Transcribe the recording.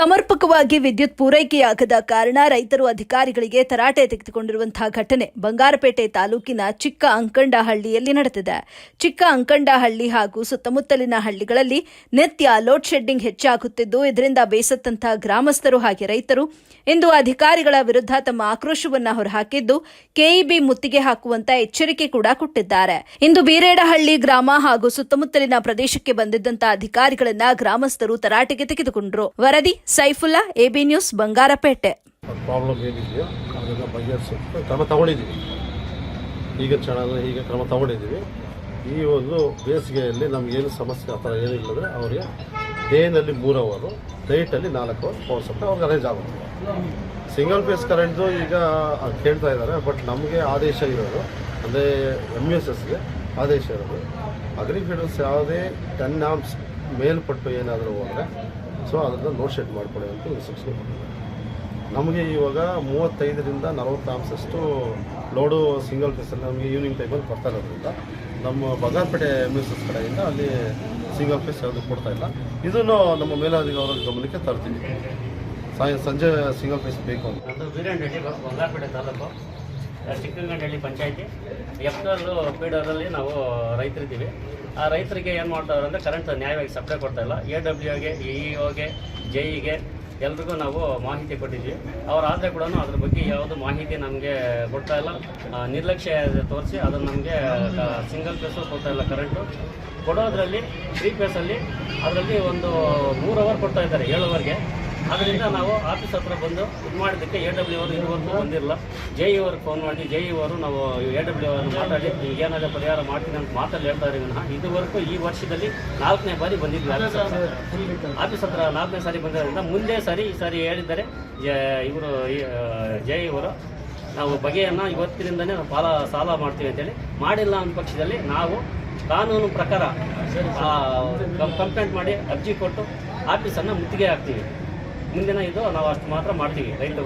ಸರಿಯಾಗಿ ವಿದ್ಯುತ್ ಪೂರೈಕೆಯಾಗದ ಕಾರಣ ರೈತರು ಅಧಿಕಾರಿಗಳಿಗೆ ತರಾಟೆ ತೆಗೆದುಕೊಂಡಿರುವಂತಹ ಘಟನೆ ಬಂಗಾರಪೇಟೆ ತಾಲೂಕಿನ ಚಿಕ್ಕ ಅಂಕಂಡಹಳ್ಳಿಯಲ್ಲಿ ನಡೆದಿದೆ. ಚಿಕ್ಕ ಅಂಕಂಡಹಳ್ಳಿ ಹಾಗೂ ಸುತ್ತಮುತ್ತಲಿನ ಹಳ್ಳಿಗಳಲ್ಲಿ ನಿತ್ಯ ಲೋಡ್ ಶೆಡ್ಡಿಂಗ್ ಹೆಚ್ಚಾಗುತ್ತಿದ್ದು, ಇದರಿಂದ ಬೇಸತ್ತಂತಹ ಗ್ರಾಮಸ್ಥರು ಹಾಗೆ ರೈತರು ಇಂದು ಅಧಿಕಾರಿಗಳ ವಿರುದ್ಧ ತಮ್ಮ ಆಕ್ರೋಶವನ್ನು ಹೊರಹಾಕಿದ್ದು, ಕೆಇಬಿ ಮುತ್ತಿಗೆ ಹಾಕುವಂತ ಎಚ್ಚರಿಕೆ ಕೂಡ ಕೊಟ್ಟಿದ್ದಾರೆ. ಇಂದು ಬೀರೇಡಹಳ್ಳಿ ಗ್ರಾಮ ಹಾಗೂ ಸುತ್ತಮುತ್ತಲಿನ ಪ್ರದೇಶಕ್ಕೆ ಬಂದಿದ್ದಂತಹ ಅಧಿಕಾರಿಗಳನ್ನ ಗ್ರಾಮಸ್ಥರು ತರಾಟೆಗೆ ತೆಗೆದುಕೊಂಡರು. ವರದಿ Saifulla, AB news, Bangarapet. Problem ಏನಿದೆಯೋ ಕ್ರಮ ತಗೊಂಡಿದ್ದೀವಿ ಈಗ ಚೆನ್ನಾಗಿ, ಈಗ ಕ್ರಮ ತಗೊಂಡಿದ್ದೀವಿ ಈ ಒಂದು ಬೇಸಿಗೆಯಲ್ಲಿ ನಮಗೇನು ಸಮಸ್ಯೆ ಆ ಥರ ಏನಿಲ್ಲದ್ರೆ ಅವರಿಗೆ ಡೇನಲ್ಲಿ ಮೂರು ಅವರು, ನೈಟಲ್ಲಿ ನಾಲ್ಕು ಅವರ್ ಪವರ್ ಸಪ್ಲೈ ಅವ್ರಿಗೆ ಅರೇಂಜ್ ಆಗುತ್ತೆ. ಸಿಂಗಲ್ ಫೇಸ್ ಕರೆಂಟು ಈಗ ಕೇಳ್ತಾ ಇದ್ದಾರೆ ಬಟ್ ನಮಗೆ ಆದೇಶ ಇರೋದು, ಅಂದರೆ ಎಂ ಎಸ್ ಎಸ್ಗೆ ಆದೇಶ ಇರೋದು. ಅಗ್ರಿಕಲ್ಚರ್ಸ್ ಯಾವುದೇ ಟೆನ್ ಆಮ್ಸ್ ಮೇಲ್ಪಟ್ಟು ಏನಾದರೂ ಹೋದರೆ ಸೊ ಅದನ್ನು ಲೋಡ್ ಶೆಡ್ ಮಾಡ್ಕೊಳ್ಳಿ ಅಂತ ಇನ್ಸ್ಟ್ರಕ್ಷನ್ ನಮಗೆ ಇವಾಗ ಮೂವತ್ತೈದರಿಂದ ನಲವತ್ತು ಆಮ್ಸಷ್ಟು ಲೋಡು ಸಿಂಗಲ್ ಫೇಸಲ್ಲಿ ನಮಗೆ ಈವ್ನಿಂಗ್ ಟೈಮಲ್ಲಿ ಬರ್ತಾ ಇರೋದ್ರಿಂದ ನಮ್ಮ ಬಗಾರ್ಪೇಟೆ ಎಂ ಎಸ್ ಕಡೆಯಿಂದ ಅಲ್ಲಿ ಸಿಂಗಲ್ ಫೇಸ್ ಯಾವುದು ಕೊಡ್ತಾ ಇಲ್ಲ. ಇದನ್ನು ನಮ್ಮ ಮೇಲಾಧಿಕಾರಿಗಳ ಗಮನಕ್ಕೆ ತರ್ತೀವಿ ಸಾಯ ಸಂಜೆ ಸಿಂಗಲ್ ಫೇಸ್ ಬೇಕು ಅಂತ. ಬಂಗಾರಪೇಟೆ ತಾಲೂಕು. ಚಿಕ್ಕಂಗನಹಳ್ಳಿ ಪಂಚಾಯತಿ. ಪಿ ಪೀಡರಲ್ಲಿ ನಾವು ರೈತರಿದ್ದೀವಿ. ಆ ರೈತರಿಗೆ ಏನು ಮಾಡ್ತಾವ್ರೆ ಅಂದರೆ ಕರೆಂಟ್ ನ್ಯಾಯವಾಗಿ ಸಪ್ಲೈ ಕೊಡ್ತಾ ಇಲ್ಲ. ಎ ಡಬ್ಲ್ಯೂಗೆ ಇ ಒಗೆ ಜೆ ಇಗೆ ಎಲ್ರಿಗೂ ನಾವು ಮಾಹಿತಿ ಕೊಟ್ಟಿದ್ವಿ ಅವರಾದರೆ ಕೂಡ ಅದ್ರ ಬಗ್ಗೆ ಯಾವುದು ಮಾಹಿತಿ ನಮಗೆ ಕೊಡ್ತಾ ಇಲ್ಲ. ನಿರ್ಲಕ್ಷ್ಯ ತೋರಿಸಿ ಅದನ್ನು ನಮಗೆ ಸಿಂಗಲ್ ಪೇಸು ಕೊಡ್ತಾ ಇಲ್ಲ ಕರೆಂಟು ಕೊಡೋದ್ರಲ್ಲಿ ತ್ರೀ ಪೇಸಲ್ಲಿ ಅದರಲ್ಲಿ ಒಂದು ಮೂರು ಅವರ್ ಕೊಡ್ತಾ ಇದ್ದಾರೆ ಏಳು ಅವರ್ಗೆ ಅದರಿಂದ ನಾವು ಆಫೀಸ್ ಹತ್ರ ಬಂದು ಇದು ಮಾಡಿದ್ದಕ್ಕೆ ಎ ಡಬ್ಲ್ಯೂ ಅವರು ಇದುವರೆಗೂ ಬಂದಿರಲ್ಲ ಜೆ ಇ ಅವ್ರಿಗೆ ಫೋನ್ ಮಾಡಿ ಜೆ ಇ ಅವರು ನಾವು ಎ ಡಬ್ಲ್ಯೂ ಅವ್ರನ್ನ ಮಾತಾಡಿ ಏನಾದರೂ ಪರಿಹಾರ ಮಾಡ್ತೀನಿ ಅಂತ ಮಾತಲ್ಲಿ ಹೇಳ್ತಾ ಇದ್ದೀವಿ ವಿನಃ. ಇದುವರೆಗೂ ಈ ವರ್ಷದಲ್ಲಿ ನಾಲ್ಕನೇ ಬಾರಿ ಬಂದಿದ್ವಿ ಆಫೀಸ್ ಹತ್ರ. ನಾಲ್ಕನೇ ಸಾರಿ ಬಂದಿರೋದ್ರಿಂದ ಮುಂದೆ ಸಾರಿ ಈ ಸಾರಿ ಹೇಳಿದ್ದಾರೆ. ಇವರು ಜೆ ಇ ಅವರು, ನಾವು ಬಗೆಯನ್ನು ಇವತ್ತಿನಿಂದನೇ ನಾವು ಪಾಲ, ಸಾಲ ಮಾಡ್ತೀವಿ ಅಂತೇಳಿ. ಮಾಡಿಲ್ಲ ಅನ್ನೋ ಪಕ್ಷದಲ್ಲಿ ನಾವು ಕಾನೂನು ಪ್ರಕಾರ ಕಂಪ್ಲೇಂಟ್ ಮಾಡಿ ಅರ್ಜಿ ಕೊಟ್ಟು ಆಫೀಸನ್ನು ಮುತ್ತಿಗೆ ಹಾಕ್ತೀವಿ. ಮುಂದಿನ ಇದು ನಾವು ಅಷ್ಟು ಮಾತ್ರ ಮಾಡ್ತೀವಿ. ರೈತರು